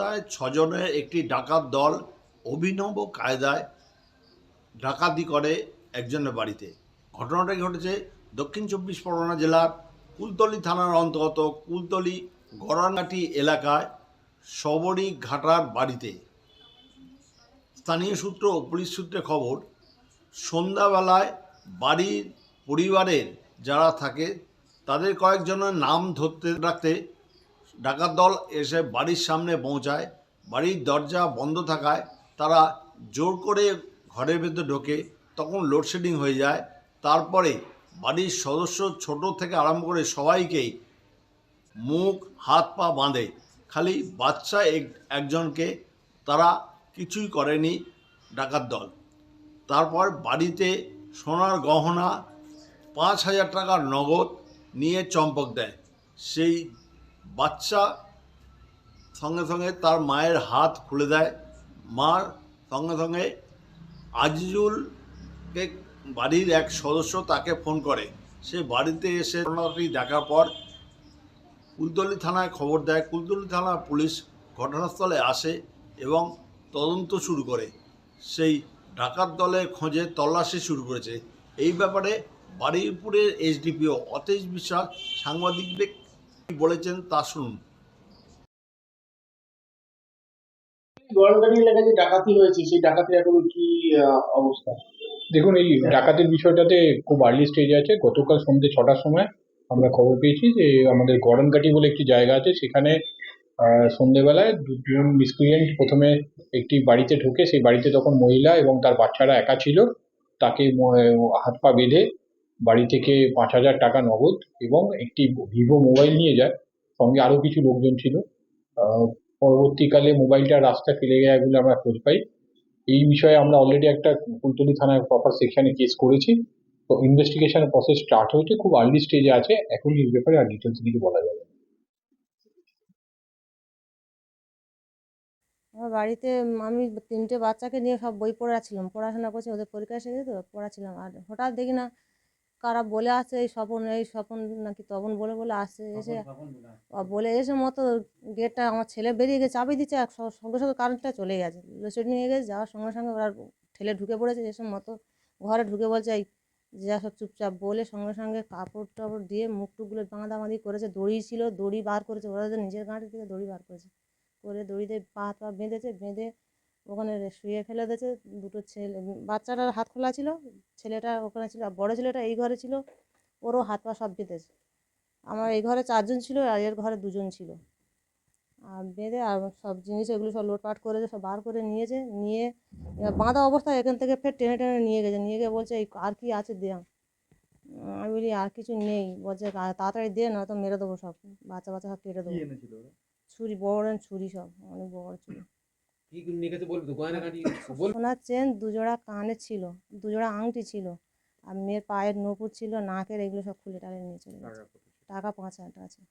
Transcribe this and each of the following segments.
সন্ধ্যায় ছজনের একটি ডাকাত দল অভিনব কায়দায় ডাকাতি করে একজনের বাড়িতে। ঘটনাটা ঘটেছে? দক্ষিণ চব্বিশ পরগনা জেলার কুলতলি থানার অন্তর্গত কুলতলি গড়ানঘাটি এলাকায় সবরি ঘাটার বাড়িতে। স্থানীয় সূত্র ও পুলিশ সূত্রে খবর, সন্ধ্যাবেলায় বাড়ির পরিবারের যারা থাকে, তাদের কয়েকজনের নাম ধরতে রাখতে ডাকাত দল এসে বাড়ির সামনে পৌঁছায়, বাড়ির দরজা বন্ধ থাকায় তারা জোর করে ঘরের ভেতর ঢোকে, তখন লোডশেডিং হয়ে যায়। তারপরে বাড়ির সদস্য ছোট থেকে আরম্ভ করে সবাইকেই মুখ, হাত, পা বাঁধে। খালি বাচ্চা এক- একজনকে তারা কিছুই করেনি ডাকাত দল। তারপর বাড়িতে সোনার গহনা, পাঁচ হাজার টাকার নগদ নিয়ে চম্পক দেয়। সেই বাচ্চা সঙ্গে সঙ্গে তার মায়ের হাত খুলে দেয়। মার সঙ্গে সঙ্গে আজিজুলকে বাড়ির এক সদস্য তাকে ফোন করে। সে বাড়িতে এসে ঘটনাটি দেখার পর কুলতলি থানায় খবর দেয়। কুলতলি থানা পুলিশ ঘটনাস্থলে আসে এবং তদন্ত শুরু করে। সেই ডাকাত দলের খোঁজে তল্লাশি শুরু করেছে। এই ব্যাপারে বারুইপুরের এসডিপিও অতেজ বিশ্বাস সাংবাদিকদের বলেছেন তা শুনুন। গরমকালী এলাকায় যে ডাকাতি হয়েছে সেই ডাকাতির এখন কি অবস্থা? দেখুন এই ডাকাতির বিষয়টাতে খুব আর্লি স্টেজে আছে। গতকাল সন্ধ্যে ছটার সময় আমরা খবর পেয়েছি যে আমাদের গরমকাটি বলে একটি জায়গা আছে। সেখানে আহ, সন্ধ্যেবেলায় দুজন মিসক্রিয়েন্ট প্রথমে একটি বাড়িতে ঢুকে সেই বাড়িতে তখন মহিলা এবং তার বাচ্চারা একা ছিল। তাকে হাত পা বেঁধে বাড়ি থেকে পাঁচ হাজার টাকা নগদ এবং একটি ভিভো মোবাইল নিয়ে যায়। সঙ্গে আরও কিছু লোকজন ছিল। পরবর্তীকালে মোবাইলটা রাস্তায় ফেলে যায় বলে আমরা খোঁজ পাই। এই বিষয়ে আমরা অলরেডি একটা কুলতলি থানায় প্রপার সেকশনে কেস করেছি। তো ইনভেস্টিগেশন প্রসেস স্টার্ট হয়েছে, খুব আর্লি স্টেজে আছে। এখন এই ব্যাপারে আর ডিটেলস কিছু বলা যাবে আমার বাড়িতে আমি তিনটে বাচ্চাকে নিয়ে সব বই পড়াচ্ছিলাম। পড়াশোনা করছি, ওদের পরীক্ষা এসে গেছে তো পড়াচ্ছিলাম। আর হঠাৎ দেখি না কারা বলে আসছে এই স্বপন এই স্বপন নাকি তপন বলে বলে আসছে এসে বলে এসে মতো গেটটা আমার ছেলে বেরিয়ে গেছে চাবি দিচ্ছে স- সঙ্গে সঙ্গে কারেন্টটা চলে গেছে। লোডশেডিং নিয়ে গেছে যাওয়ার সঙ্গে সঙ্গে ওরা ঠেলে ঢুকে পড়েছে এসে মতো ঘরে ঢুকে বলছে এই যা সব চুপচাপ বলে সঙ্গে সঙ্গে কাপড় টাপড় দিয়ে মুখ টুকগুলো বাঁধাবাঁধি করেছে দড়ি ছিল দড়ি বার করেছে ওরা নিজের গাঁটের থেকে দড়ি বার করেছে। করে দড়িতে পা পা বেঁধেছে বেঁধে ওখানে শুয়ে ফেলে দিয়েছে দুটো ছেলে বাচ্চাটার হাত খোলা ছিল ছেলেটা ওখানে ছিল বড়ো ছেলেটা এই ঘরে ছিল ওরও হাত পা সব বেঁধেছে। আমার এই ঘরে চারজন ছিল আর এর ঘরে দুজন ছিল। আর বেঁধে আর সব জিনিস এগুলো সব লোটপাট করেছে সব বার করে নিয়েছে নিয়ে বাঁধা অবস্থায় এখান থেকে ফের টেনে টেনে নিয়ে গেছে নিয়ে গিয়ে বলছে এই আর কি আছে দে আমি। বলি আর কিছু নেই। বলছে তাড়াতাড়ি দে না তো মেরে দেবো সব বাচ্চা বাচ্চা সব কেটে দেবো। ছুরি বড় ছুরি সব অনেক বড় বড় ছুরি। সোনার চেন দুজোড়া কানে ছিল দুজোড়া আংটি ছিল আর মেয়ের পায়ের নপুর ছিল নাকের এগুলো সব খুলে টালে নিয়ে চলে গেছে। টাকা পাঁচ হাজার টাকা ছিল।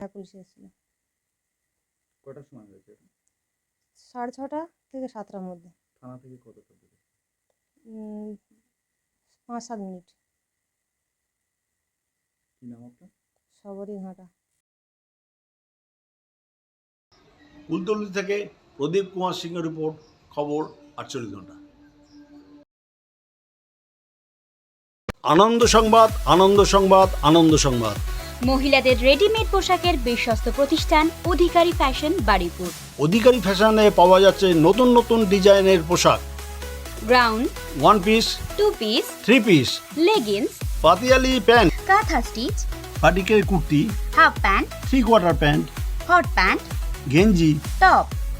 পুলিশ এসেছিল। কটার সময় হয়েছে? সাড়ে ছটা থেকে সাতটার মধ্যে। থানা থেকে কতটা দূরে? পাঁচ সাত মিনিট। কি নাম আপনার? সবরই ঘাটা। কুলতলি থেকে প্রদীপ কুমার সিংহের রিপোর্ট খবর আটচল্লিশ ঘণ্টা। আনন্দ সংবাদ আনন্দ সংবাদ আনন্দ সংবাদ। মহিলাদের রেডিমেড পোশাকের বিশ্বস্ত প্রতিষ্ঠান অধিকারী ফ্যাশন বাড়িপুর অধিকারী ফ্যাশনে পাওয়া যাচ্ছে নতুন নতুন ডিজাইনের পোশাক। Ground one piece two piece three piece leggings Patiala pant kantha stitch পাটিকের kurti half pant three quarter pant hot pant গেঞ্জি top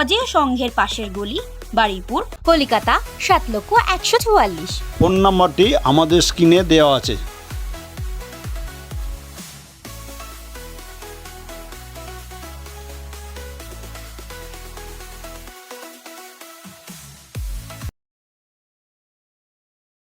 অজেয় সংঘের পাশের গলি বারুইপুর কলিকাতা সাত লক্ষ একশো চুয়াল্লিশ। ফোন নাম্বারটি আমাদের স্ক্রিনে দেওয়া আছে।